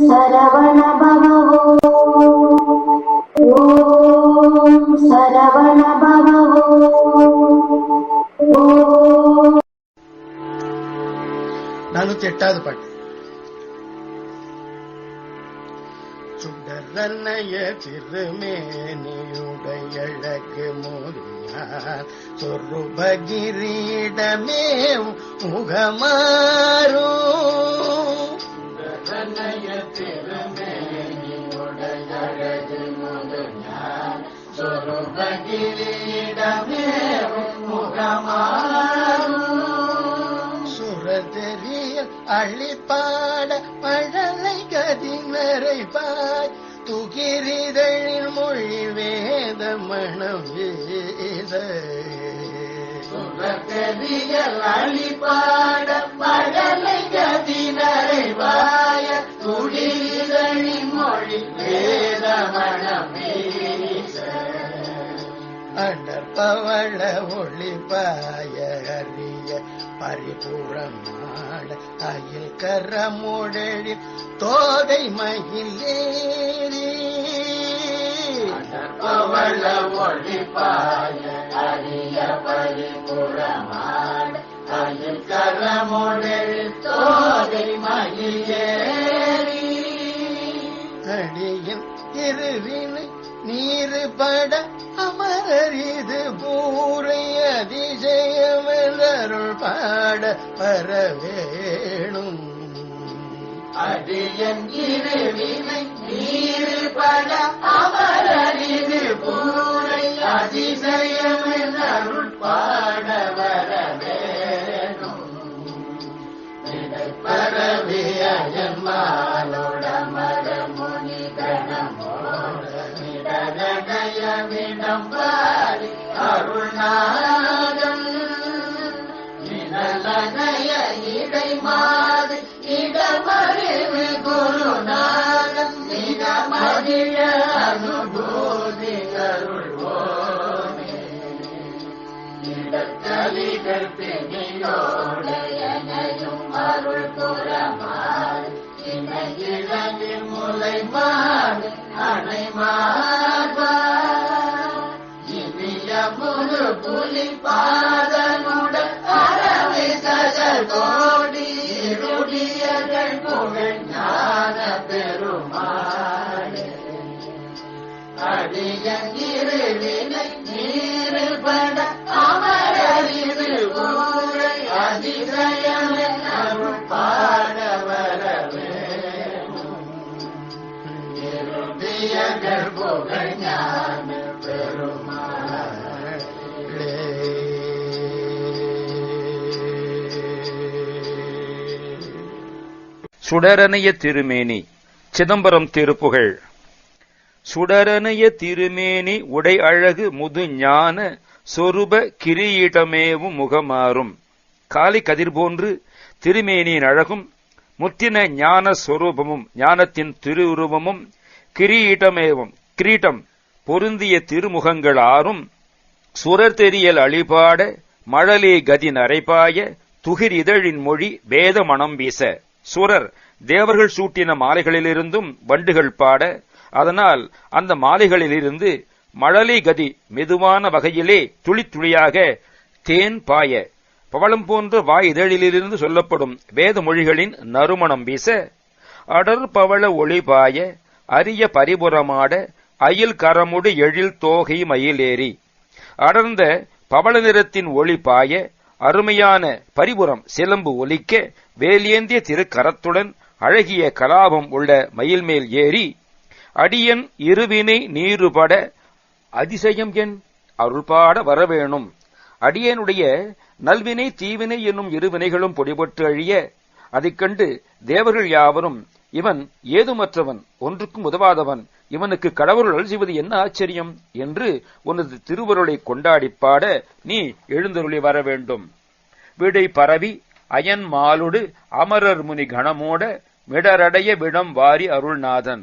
சரவண பவோ ஓம் சரவண பவோ நானூத்தி எட்டாவது பாட்டு. சுடரனைய திருமேனியுடையழகு முறியார் சொருபகிரீடமே முகமாறும் சுடரனைய திருமேனியுடையழகு முறியார் சொருபகிரீடமே முகமாறும் சுரதெரிய அழிப்பாட பழலை கதி நிறைப்பாய் துகிரிதழில் மொழி வேத மணம் வேத சுரதெரிய அழிப்பாட பழலை கதி நிறை பவள ஒளிபாய அறிய பரிபூரமாட அயில் கரமுடழி தோகை மயிலேறி அடற்பவள ஒளிபாய அறிய பரிபூரமாட அயில் கரமுடழி அமரரிது பூரை அதிசயமலருள் பாட பரவேணும். அடியன் இருவினை நீரு பட அமரரிது பூரை அதிசயமலருள் பாட வரவேணும். நாதம் நிழலனைய இடை மாது இடமறிவு குருநாதம். நிகமதிழ அனுபூதி அருள்வோனே இடத்தலிகள் பிணியோடையனையும் அருள் புறமாறு இணையிழலில் முலை மாறு சுடரனைய திருமேனி சிதம்பரம் திருப்புகழ். சுடரனைய திருமேனி உடை அழகு முது ஞான சொருப கிரீடமேவும் முகமாறும். காலை கதிர் போன்று திருமேனியின் அழகும் முத்தின ஞான சொரூபமும் ஞானத்தின் திருவுருவமும் கிரீடமேவும் கிரீட்டம் பொருந்திய திருமுகங்கள் ஆறும் சுரர் தெரியல் அழிபாட மழலே கதி நரைபாய துகிர் இதழின் மொழி வேத மனம் வீச. சுரர் தேவர்கள் சூட்டின மாலைகளிலிருந்தும் வண்டுகள் பாட அதனால் அந்த மாலைகளிலிருந்து மழலை கதி மெதுவான வகையிலே துளி துளியாக தேன் பாய பவளம் போன்ற வாய் இதழிலிருந்து சொல்லப்படும் வேத மொழிகளின் நறுமணம் வீச அடர் பவள ஒளி பாய அரிய பரிபுறமாட அயில் கரமுடு எழில் தோகை மயிலேறி அடர்ந்த பவள நிறத்தின் ஒளி பாய அருமையான பரிபுறம் சிலம்பு ஒலிக்க வேலியேந்திய திருக்கரத்துடன் அழகிய கலாபம் உள்ள மயில் மேல் ஏறி அடியன் இருவினை நீருபட அதிசயம் என் அருள்பாட வரவேணும். அடியனுடைய நல்வினை தீவினை என்னும் இருவினைகளும் பொடிபட்டு அழிய அதைக் கண்டு தேவர்கள் யாவரும் இவன் ஏதுமற்றவன் ஒன்றுக்கும் உதவாதவன் இவனுக்கு கடவுள் செய்வது என்ன ஆச்சரியம் என்று உனது திருவருளை கொண்டாடி பாட நீ எழுந்தருளி வர வேண்டும். விடை பரவி அயன் மாலுடு அமரர் முனி கணமோட விடரடைய விடம் வாரி அருள்நாதன்.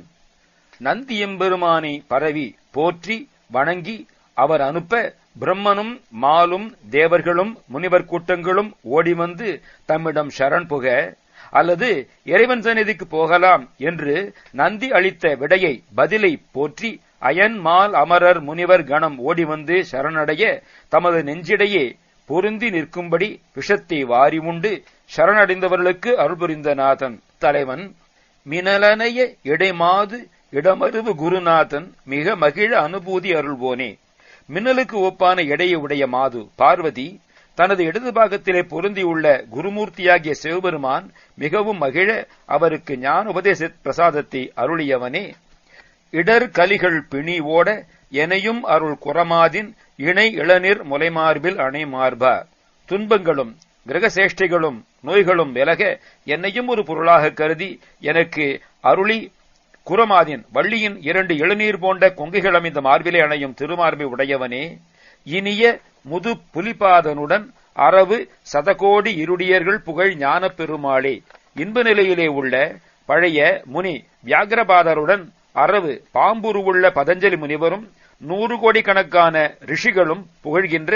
நந்தியம்பெருமானை பரவி போற்றி வணங்கி அவர் அனுப்ப பிரம்மனும் மாலும் தேவர்களும் முனிவர் கூட்டங்களும் ஓடி வந்து தம்மிடம் சரண் புக அல்லது இறைவன் சந்நிதிக்கு போகலாம் என்று நந்தி அளித்த விடையை பதிலை போற்றி அயன்மால் அமரர் முனிவர் கணம் ஓடி வந்து சரணடைய தமது நெஞ்சிடையே பொருந்தி நிற்கும்படி விஷத்தை வாரி உண்டு சரணடைந்தவர்களுக்கு அருள்புரிந்த நாதன் தலைவன். மினலனைய இடைமாது இடமருவு குருநாதன் மிக மகிழ அனுபூதி அருள்வோனே. மின்னலுக்கு ஒப்பான எடையை உடைய மாது பார்வதி தனது இடது பாகத்திலே பொருந்தியுள்ள குருமூர்த்தியாகிய சிவபெருமான் மிகவும் மகிழ அவருக்கு ஞான உபதேச பிரசாதத்தை அருளியவனே. இடர் கலிகள் பிணி ஓட எனையும் அருள் குரமாதின் இணை இளநீர் முலைமார்பில் அணை மார்பா துன்பங்களும் கிரகசேஷ்டைகளும் நோய்களும் விலக என்னையும் ஒரு பொருளாக கருதி எனக்கு அருளி குரமாதின் வள்ளியின் இரண்டு இளநீர் போன்ற கொங்கைகள் அமைந்த மார்பிலே அணையும் திருமார்பை உடையவனே. இனிய முது புலிபாதனுடன் அரவு சதகோடி இருடியர்கள் புகழ் ஞான பெருமாளே இன்ப நிலையிலே உள்ள பழைய முனி வியாகரபாதருடன் அரவு பாம்புருவுள்ள பதஞ்சலி முனிவரும் நூறு கோடி கணக்கான ரிஷிகளும் புகழ்கின்ற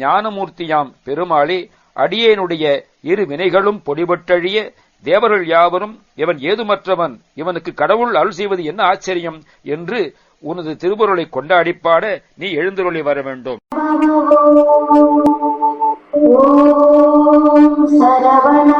ஞானமூர்த்தியாம் பெருமாளே அடியேனுடைய இரு வினைகளும் பொடிபட்டழிய தேவர்கள் யாவரும் இவன் ஏதுமற்றவன் இவனுக்கு கடவுள் அருள் செய்வது என்ன ஆச்சரியம் என்று உனது திருவருளை கொண்டாடிப்பாட நீ எழுந்தருளி வர வேண்டும். சரவண